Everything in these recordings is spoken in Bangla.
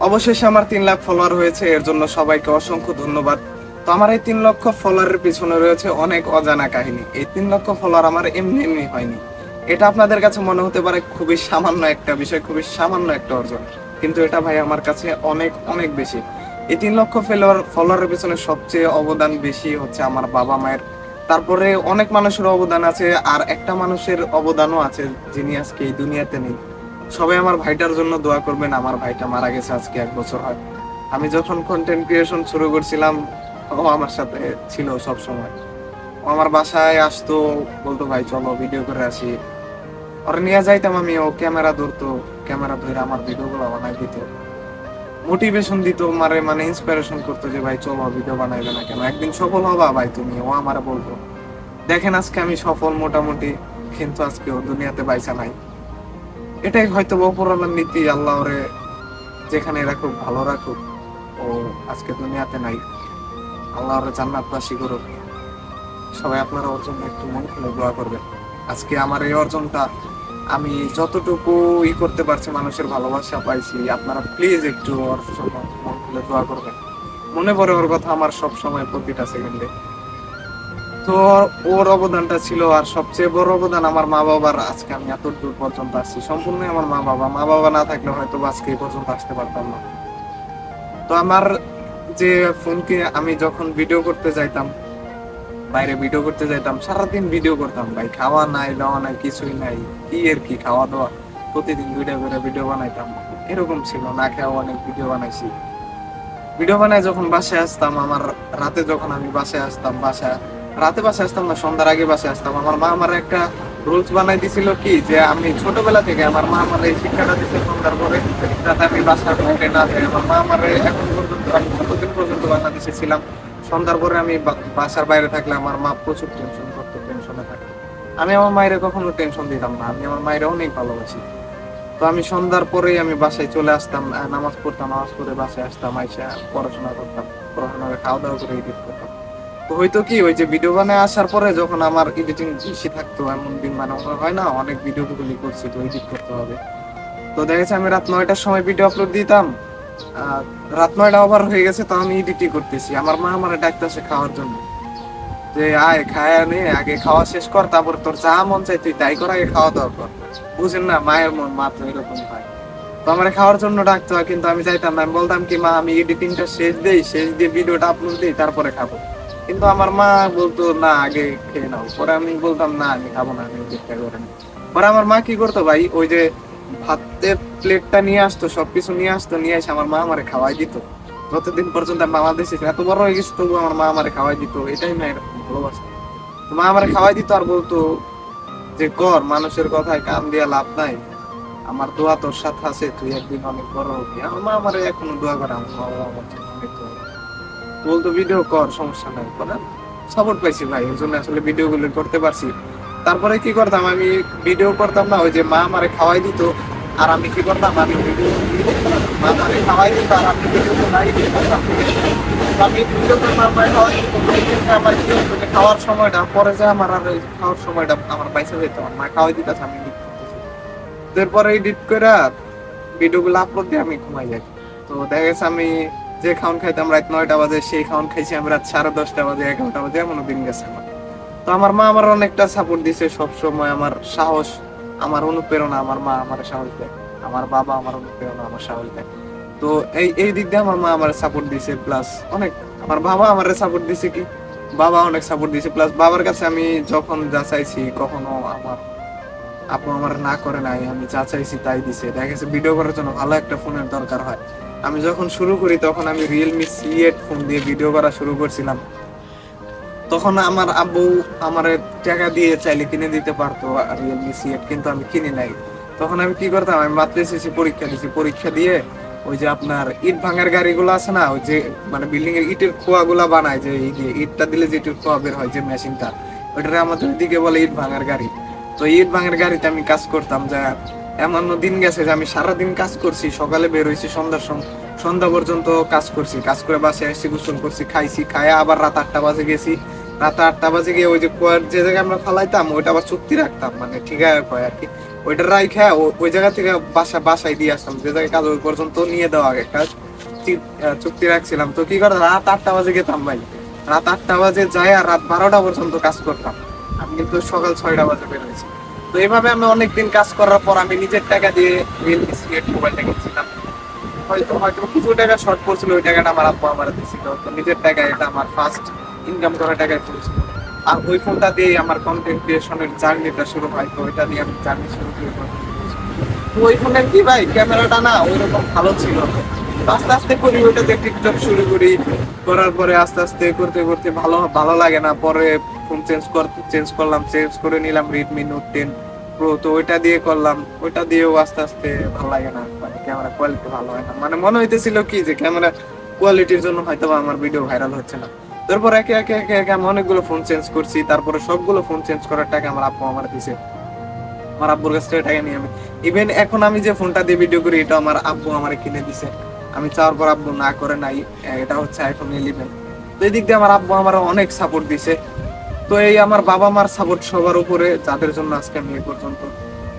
অবশেষে আমার তিন লাখ ফলোয়ার হয়েছে, এর জন্য সবাইকে অসংখ্য ধন্যবাদ। তো আমার এই তিন লক্ষ ফলোয়ারের পিছনে রয়েছে অনেক অজানা কাহিনী। এই তিন লক্ষ ফলোয়ার আমার এমনি এমনি হয়নি। এটা আপনাদের কাছে মনে হতে পারে খুবই সামান্য একটা বিষয়, খুবই সামান্য একটা অর্জন। কিন্তু এটা ভাই আমার কাছে অনেক অনেক বেশি। এই তিন লক্ষ ফলোয়ার ফলোয়ারের পিছনে সবচেয়ে অবদান বেশি হচ্ছে আমার বাবা মায়ের। তারপরে অনেক মানুষের অবদান আছে, আর একটা মানুষের অবদানও আছে যিনি আজকে এই দুনিয়াতে নেই। সবাই আমার ভাইটার জন্য দোয়া করবেন, আমার ভাইটা মারা গেছে আজকে এক বছর হয়। আমি যখন কন্টেন্ট ক্রিয়েশন শুরু করছিলাম, ও আমার সাথে ছিল সব সময় ও আমার বাসায় আসতো, বলতো, ভাই, চলো ভিডিও করে আসি। ওর নিয়ে যাইতাম আমি, ও ক্যামেরা ধরতো, ক্যামেরা ধরে আমার ভিডিও গুলো বানাই দিত। মোটিভেশন দিত, মারে মানে ইন্সপিরেশন করতো যে, ভাই, চলো ভিডিও বানাইবে না কেন? একদিন সফল হবা ভাই তুমি। ও আমার বলতো। দেখেন আজকে আমি সফল মোটামুটি, কিন্তু আজকে ও দুনিয়াতে বাইসা নাই। এটাই হয়তো অপরাধের নীতি আল্লাহ ওরে যেখানে রাখুক, ভালো রাখুক। ও আজকে দুনিয়াতে নাই। আল্লাহ ওরে জান্নাতবাসী করুক। সবাই আপনারা ওর জন্য একটু মন খুলে দোয়া করবেন। আজকে আমার এই অর্জনটা আমি যতটুকু ই করতে পারছি, মানুষের ভালোবাসা পাইছি, আপনারা প্লিজ একটু ওর জন্য মন খুলে দোয়া করবেন। মনে পড়ে ওর কথা, আমার সব সময় প্রতিটা সেকেন্ডে তো ওর অবদানটা ছিল আর সবচেয়ে বড় অবদান আমার মা বাবার আজকে আমি এত দূর পর্যন্ত আসছি। সম্পূর্ণ আমার মা বাবা। মা বাবা না থাকলে হয়তো আজকে এই পর্যন্ত আসতে পারতাম না। তো আমার যে ফোনকে আমি যখন ভিডিও করতে যাইতাম, বাইরে ভিডিও করতে যাইতাম, সারাদিন ভিডিও করতাম, ভাই, খাওয়া নাই, দাওয়া নাই, কিছুই নাই, কি এর কি খাওয়া দাওয়া প্রতিদিন দুইটা করে ভিডিও বানাইতাম। এরকম ছিল, না খেয়ে অনেক ভিডিও বানাইছি। ভিডিও বানায় যখন বাসায় আসতাম, আমার রাতে যখন আমি বাসায় আসতাম, বাসায় রাতে বাসে আসতাম না, সন্ধ্যার আগে বাসে আসতাম। আমার মা আমার একটা রুলস বানাই দিছিল কি, যে আমি ছোটবেলা থেকে আমার মা আমার এই শিক্ষাটা দিচ্ছে সন্ধ্যার পরে যাতে আমি বাসার বাইরে না যাই আমার মা আমার এখন পর্যন্ত, আমি কতদিন পর্যন্ত বাংলাদেশে ছিলাম, সন্ধ্যার পরে আমি বাসার বাইরে থাকলে আমার মা প্রচুর টেনশন করতো টেনশনে থাকে আমি আমার মায়ের কখনো টেনশন দিতাম না, আমি আমার মায়ের অনেক ভালোবাসি। তো আমি সন্ধ্যার পরেই আমি বাসায় চলে আসতাম নামাজ পড়তাম, নামাজ পড়ে বাসায় আসতাম, আইসা পড়াশোনা করতাম, পড়াশোনা করে খাওয়া দাওয়া করে এডিট করতাম হয়তো কি, ওই যে ভিডিও বানায় আসার পরে যখন আমার এডিটিং বেশি থাকতো, এমন দিন মানে হয় না, অনেক ভিডিও গুলি করছি, তো এডিট করতে হবে। তো দেখা যাচ্ছে আমি রাত নয়টার সময় ভিডিও আপলোড দিতাম রাত নয়টা ওভার হয়ে গেছে, তো আমি এডিটই করতেছি। আমার মা আমার ডাকতেছে খাওয়ার জন্য। যে আয়, খায় নে, আগে খাওয়া শেষ কর, তারপর তোর যা মন চাই তুই তাই কর, আগে খাওয়া দাওয়া কর। বুঝেন না, মায়ের মন, মা তো এরকম হয়। তো আমার খাওয়ার জন্য ডাকতে, কিন্তু আমি চাইতাম না। আমি বলতাম কি, মা, আমি এডিটিংটা শেষ দেই, শেষ দিয়ে ভিডিওটা আপলোড দিই, তারপরে খাব। কিন্তু আমার মা বলতো, না, আগে খেয়ে নাও। পরে আমি বলতাম, না, আমি খাব না, আমি চেষ্টা করে। পরে আমার মা কি করতো ভাই? ওই যে ভাতের প্লেটটা নিয়ে আসতো, সবকিছু নিয়ে আসতো, নিয়ে এসে আমার মা আমারে খাওয়াই দিত। যতদিন পর্যন্ত বাংলাদেশে এত বড় হয়ে গেছে তবু আমার মা আমারে খাওয়াই দিত। এটাই মায়ের ভালোবাসা। মা আমারে খাওয়াই দিত আর বলতো যে, কর, মানুষের কথায় কান দিয়া লাভ নাই। আমার দোয়া তোর সাথে আছে, তুই একদিন অনেক বড় হবি। আমার মা আমারে এখনও দোয়া করে, আমার মা আমার বলতো ভিডিও কর, সমস্যা নাই করে সাপোর্ট পাইছি ভাই ওই জন্য আসলে ভিডিও গুলো করতে পারছি। তারপরে কি করতাম, আমি ভিডিও করতাম না, ওই যে মা আমারে খাওয়াই দিত, আর আমি কি করতাম, আমি ভিডিও মা খাওয়াই আর আমি ভিডিও আমি ভিডিও করতাম মা খাওয়াই খাওয়ার সময়টা, পরে যে আমার আর খাওয়ার সময়টা আমার আমার মা আমি। এরপরে এডিট করে ভিডিও গুলো আপলোড দিয়ে আমি ঘুমাই যাই। তো দেখা গেছে আমি যে খাওয়ান খাইতাম রাত নয়টা বাজে, সেই খাওয়ান খাইছি আমি রাত সাড়ে দশটা বাজে, এগারোটা বাজে এমন দিন গেছে আমার। তো আমার মা আমার অনেকটা সাপোর্ট দিছে সবসময়, আমার সাহস, আমার অনুপ্রেরণা, আমার মা আমার সাহস দেয়। আমার বাবা আমার অনুপ্রেরণা, আমার সাহস দেয়। তো এই এই দিক দিয়ে আমার মা আমার সাপোর্ট দিছে প্লাস অনেক, আমার বাবা আমার সাপোর্ট দিছে কি? বাবা অনেক সাপোর্ট দিছে প্লাস বাবার কাছে আমি যখন যা চাইছি, কখনো আমার আপু আমার না করে নাই, আমি যা চাইছি তাই দিছে। দেখা গেছে ভিডিও করার জন্য ভালো একটা ফোনের দরকার হয়। আমি যখন শুরু করি, তখন আমি রিয়েলমি সি এইট ফোন দিয়ে ভিডিও করা শুরু করছিলাম। তখন আমার আব্বু আমার টাকা দিয়ে চাইলে কিনে দিতে পারতো রিয়েলমি সি এইট কিন্তু আমি কিনি নাই। তখন আমি কি করতাম, আমি মাত্র এসেছি পরীক্ষা দিয়েছি পরীক্ষা দিয়ে ওই যে আপনার ইট ভাঙার গাড়িগুলো আছে না, ওই যে মানে বিল্ডিং এর ইটের খোয়া গুলা বানায় যে এই যে ইটটা দিলে যে ইটের খোয়া বের হয় যে মেশিনটা ওইটা আমাদের দিকে বলে ইট ভাঙার গাড়ি। তো ইট ভাঙার গাড়িতে আমি কাজ করতাম যা এমন দিন গেছে যে আমি সারাদিন কাজ করছি, সকালে বের হয়েছি সন্ধ্যার সম- সন্ধ্যা পর্যন্ত কাজ করছি। কাজ করে বাসে এসে গোসল করছি খাইছি খায় আবার রাত আটটা বাজে গেছি। রাত আটটা বাজে গিয়ে ওই যে কুয়ার যে জায়গায় আমরা ফালাইতাম ওইটা আবার চুক্তি রাখতাম মানে ঠিক আছে কয় আর কি। ওইটা রাইখা ও- ওই জায়গা থেকে বাসা বাসায় দিয়ে আসলাম যে জায়গায় কাজ ওই পর্যন্ত নিয়ে দেওয়া আগে আহ, চুক্তি রাখছিলাম। তো কি করে রাত আটটা বাজে গেতাম ভাই। রাত আটটা বাজে যাই আর রাত বারোটা পর্যন্ত কাজ করতাম। আমি কিন্তু সকাল ছয়টা বাজে বের হয়েছি। তো এইভাবে আমি অনেকদিন কাজ করার পর আমি নিজের টাকা দিয়ে রিয়েলমি সিলেট মোবাইলটা কিনছিলাম হয়তো হয়তো কিছু টাকা শর্ট পড়ছিল, ওই টাকাটা আমার আব্বু আমার দিয়েছিল তো নিজের টাকায় এটা আমার ফার্স্ট ইনকাম করা টাকায় পড়ছিল। আর ওই ফোনটা দিয়ে আমার কন্টেন্ট ক্রিয়েশনের জার্নিটা শুরু হয়, তো ওইটা দিয়ে আমি জার্নি শুরু করি। ওই ফোনের কি ভাই ক্যামেরাটা না ওইরকম ভালো ছিল আস্তে আস্তে করি ওইটাতে টিকটক শুরু করি। করার পরে আস্তে আস্তে করতে করতে ভালো ভালো লাগে না। পরে ফোন চেঞ্জ করতে চেঞ্জ করলাম চেঞ্জ করে নিলাম রেডমি নোট টেন প্রো তো ওইটা দিয়ে করলাম। ওইটা দিয়েও আস্তে আস্তে ভালো লাগে না। ক্যামেরা কোয়ালিটি ভালো হয় না। মানে মনে হইতেছিল কি যে ক্যামেরা কোয়ালিটির জন্য হয়তো আমার ভিডিও ভাইরাল হচ্ছে না। তারপর একে একে একে একে আমি অনেকগুলো ফোন চেঞ্জ করছি। তারপরে সবগুলো ফোন চেঞ্জ করার টাকা আমার আব্বু আমার দিছে। আমার আব্বুর কাছ থেকে টাকা নিয়ে আমি। ইভেন এখন আমি যে ফোনটা দিয়ে ভিডিও করি, এটা আমার আব্বু আমার কিনে দিছে। আমি চাওয়ার পর আব্বু না করে নাই। এটা হচ্ছে আইফোন ইলেভেন তো এই দিক দিয়ে আমার আব্বু আমার অনেক সাপোর্ট দিছে। তো এই আমার বাবা মার সাপোর্ট সবার উপরে, যাদের জন্য আজকে আমি এই পর্যন্ত।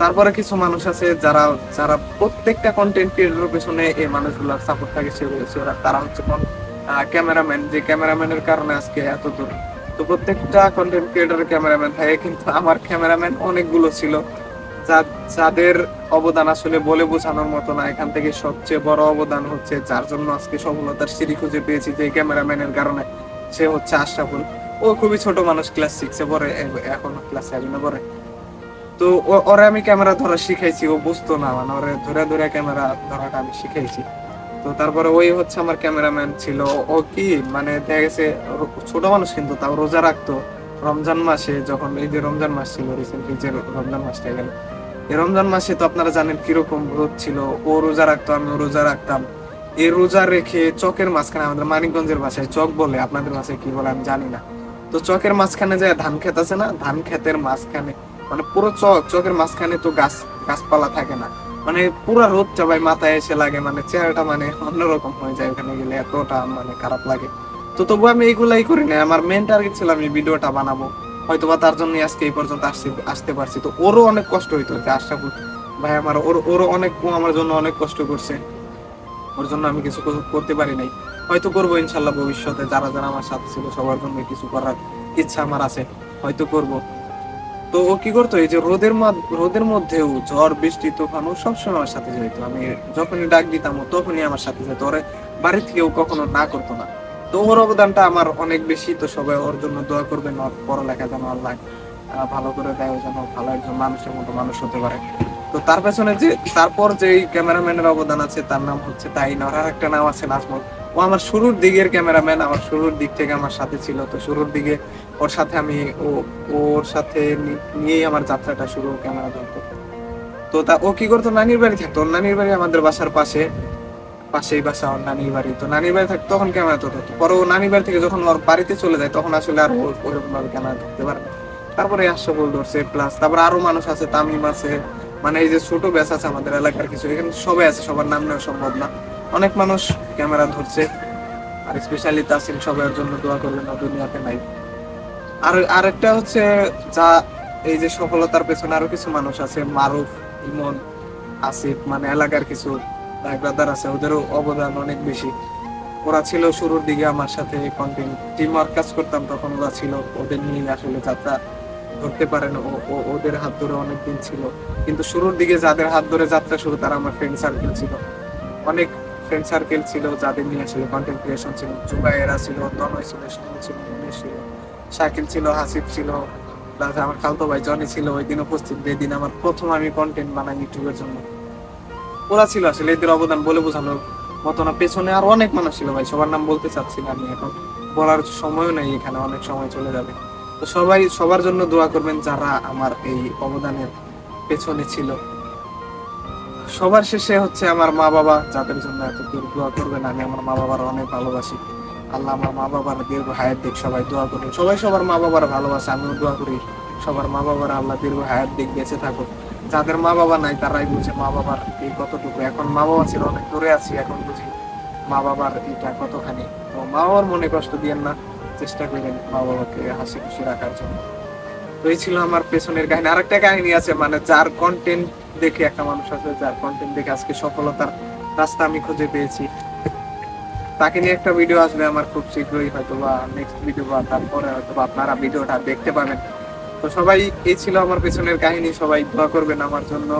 তারপরে কিছু মানুষ আছে যারা যারা প্রত্যেকটা কন্টেন্ট ক্রিয়েটরের পেছনে এই মানুষগুলোর সাপোর্ট থাকে সেগুলো তারা হচ্ছে ক্যামেরাম্যান যে ক্যামেরাম্যানের কারণে আজকে এত দূর। তো প্রত্যেকটা কন্টেন্ট ক্রিয়েটরের ক্যামেরাম্যান থাকে, কিন্তু আমার ক্যামেরাম্যান অনেকগুলো ছিল। যাদের অবদান আসলে বলে বোঝানোর মতো না। এখান থেকে সবচেয়ে বড় অবদান হচ্ছে, যার জন্য আজকে সফলতার সিঁড়ি খুঁজে পেয়েছি যে ক্যামেরাম্যানের কারণে, সে হচ্ছে আশরাফুল। ও খুবই ছোট মানুষ ক্লাস সিক্সে পড়ে এখন ক্লাস সেভেনে পড়ে। তো ওরে আমি ক্যামেরা ধরা শিখাইছি, ও বুঝতো না মানে ওরে ধরে ধরে ক্যামেরা ধরাটা আমি শিখাইছি। তো তারপরে ওই হচ্ছে আমার ক্যামেরাম্যান ছিল, ও কি মানে দেখা গেছে ছোট মানুষ কিন্তু, তাও রোজা রাখতো। রমজান মাসে যখন, এই যে রমজান মাস ছিল রিসেন্টলি যে রমজান মাসটা গেল, এই রমজান মাসে তো আপনারা জানেন কীরকম রোদ ছিল, ও রোজা রাখতো আমি রোজা রাখতাম। এই রোজা রেখে চকের মাঝখানে আমাদের মানিকগঞ্জের ভাষায় চক বলে, আপনাদের ভাষায় কি বলে আমি জানি না। তো চকের মাঝখানে যে ধান ক্ষেত আছে না, ধান ক্ষেতের মাঝখানে মানে পুরো চক, চকের মাঝখানে তো গাছ, গাছপালা থাকে না। মানে পুরো রোদটা ভাই মাথায় এসে লাগে মানে চেহারাটা মানে অন্যরকম হয়ে যায় ওখানে গেলে, এতটা মানে খারাপ লাগে। তো তবু আমি এইগুলাই করি না আমার মেন টার্গেট ছিল আমি ভিডিওটা বানাবো। হয়তো বা তার জন্য আজকে এই পর্যন্ত আসছি, আসতে পারছি। তো ওরও অনেক কষ্ট হইতো যে আশরাফুল ভাই আমার, ওর, ওরও অনেক আমার জন্য অনেক কষ্ট করছে। ওর জন্য আমি কিছু করতে পারি নাই। হয়তো করব ইনশাল্লাহ ভবিষ্যতে, যারা যারা আমার সাথে ছিল, সবার জন্য কিছু করার ইচ্ছা আমার আছে, হয়তো করব। তো ও কি করতো, এই যে রোদের রোদের মধ্যেও ঝড়, বৃষ্টি, তুফান, ও সবসময় আমার সাথে যেত আমি যখনই ডাক দিতাম তখনই আমার সাথে যেত। ওরে, বাড়ি থেকে ও কখনো না করতো না। তো ওর অবদানটা আমার অনেক বেশি, তো সবাই ওর জন্য দোয়া করবেন, ওর পড়ালেখা যেন আল্লাহ ভালো করে দেয়, যেন ভালো একজন মানুষের মতো মানুষ হতে পারে। তো তার পেছনে যে, তারপর যে ক্যামেরাম্যানের অবদান আছে, তার নাম হচ্ছে তাইন, ওর আর একটা নাম আছে নাজমুল। ও আমার শুরুর দিকের ক্যামেরাম্যান, আমার শুরুর দিক থেকে আমার সাথে ছিল। তো শুরুর দিকে ওর সাথে আমি, ও, ওর সাথে নিয়েই আমার যাত্রাটা শুরু, ক্যামেরা ধরতো তো তা, ও কি করতো? নানির বাড়ি থাকতো। ওর নানির বাড়ি আমাদের বাসার পাশে, পাশেই বাসা ওর নানির বাড়ি। তো নানির বাড়ি থাকতো, তখন ক্যামেরা ধরতো পরে ও নানির বাড়ি থেকে যখন ওর বাড়িতে চলে যায়, তখন আসলে আর ওরকম ভাবে ক্যামেরা ধরতে পারে। তারপরে আশরাফুল ধরছে প্লাস তারপরে আরও মানুষ আছে, তামিম আছে। মানে এই যে ছোট ব্যাচ আছে আমাদের এলাকার কিছু। এখানে সবাই আছে, সবার নাম নেওয়া সম্ভব না। অনেক মানুষ ক্যামেরা ধরছে। আর স্পেশালি তাসিম সবার জন্য দোয়া করবেন না দুনিয়াতে নাই। আর আরেকটা হচ্ছে যা এই যে সফলতার পেছনে আরও কিছু মানুষ আছে, মারুফ, ইমন, আসিফ মানে এলাকার কিছু ব্রাদার আছে, ওদেরও অবদান অনেক বেশি। ওরা ছিল শুরুর দিকে আমার সাথে কন্টিনিউ টিম ওয়ার্ক কাজ করতাম তখন ওরা ছিল, ওদের নিয়ে আসলে যাত্রা ধরতে পারেন ওদের হাত ধরে অনেক দিন ছিল। কিন্তু শুরুর দিকে যাদের হাত ধরে যাত্রা শুরু, তারা আমার ফ্রেন্ড সার্কেল ছিল। অনেক ফ্রেন্ড সার্কেল ছিল, যাদের নিয়ে আসলে কন্টেন্ট ক্রিয়েশন ছিল। জুবাইরা ছিল, তনয় ছিল সুমন ছিল মুনিশ ছিল, শাকিল ছিল হাসিব ছিল, প্লাস আমার খালতো ভাই জনি ছিল, ওই দিন উপস্থিত। যেদিন আমার প্রথম আমি কন্টেন্ট বানাই ইউটিউবের জন্য। ওরা ছিল আসলে, এদের অবদান বলে বোঝানোর মতো না। পেছনে আর অনেক মানুষ ছিল ভাই, সবার নাম বলতে চাচ্ছি না আমি এখন। বলার সময়ও নেই, এখানে অনেক সময় চলে যাবে। তো সবাই, সবার জন্য দোয়া করবেন যারা আমার এই অবদানের পেছনে ছিল। সবার শেষে হচ্ছে আমার মা বাবা যাদের জন্য এত দূর দোয়া করবেন, আমি আমার মা বাবার অনেক ভালোবাসি। আল্লাহ আমার মা বাবার দীর্ঘ হায়াত দিক, সবাই দোয়া করুন। সবাই সবার মা বাবার ভালোবাসে, আমিও দোয়া করি, সবার মা বাবার আল্লাহ দীর্ঘ হায়াত দিক, বেঁচে থাকুক। যাদের মা বাবা নাই, তারাই বুঝে মা বাবার এই কতটুকু। এখন মা বাবা ছিল অনেক দূরে আছি, এখন বুঝি মা বাবার এটা কতখানি। তো মা বাবার মনে কষ্ট দিয়েন না, চেষ্টা করেন মা বাবাকে হাসি খুশি রাখার জন্য। তো এই ছিল আমার পেছনের কাহিনী। আরেকটা কাহিনী আছে মানে যার কন্টেন্ট দেখে একটা মানুষ আছে যার কন্টেন্ট দেখে আজকে সফলতার রাস্তা আমি খুঁজে পেয়েছি। তাকে নিয়ে একটা ভিডিও আসবে আমার খুব শীঘ্রই হয়তো বা নেক্সট ভিডিও বা তারপরে হয়তো বা আপনারা ভিডিওটা দেখতে পাবেন। তো সবাই, এই ছিল আমার পেছনের কাহিনী। সবাই দোয়া করবেন আমার জন্য।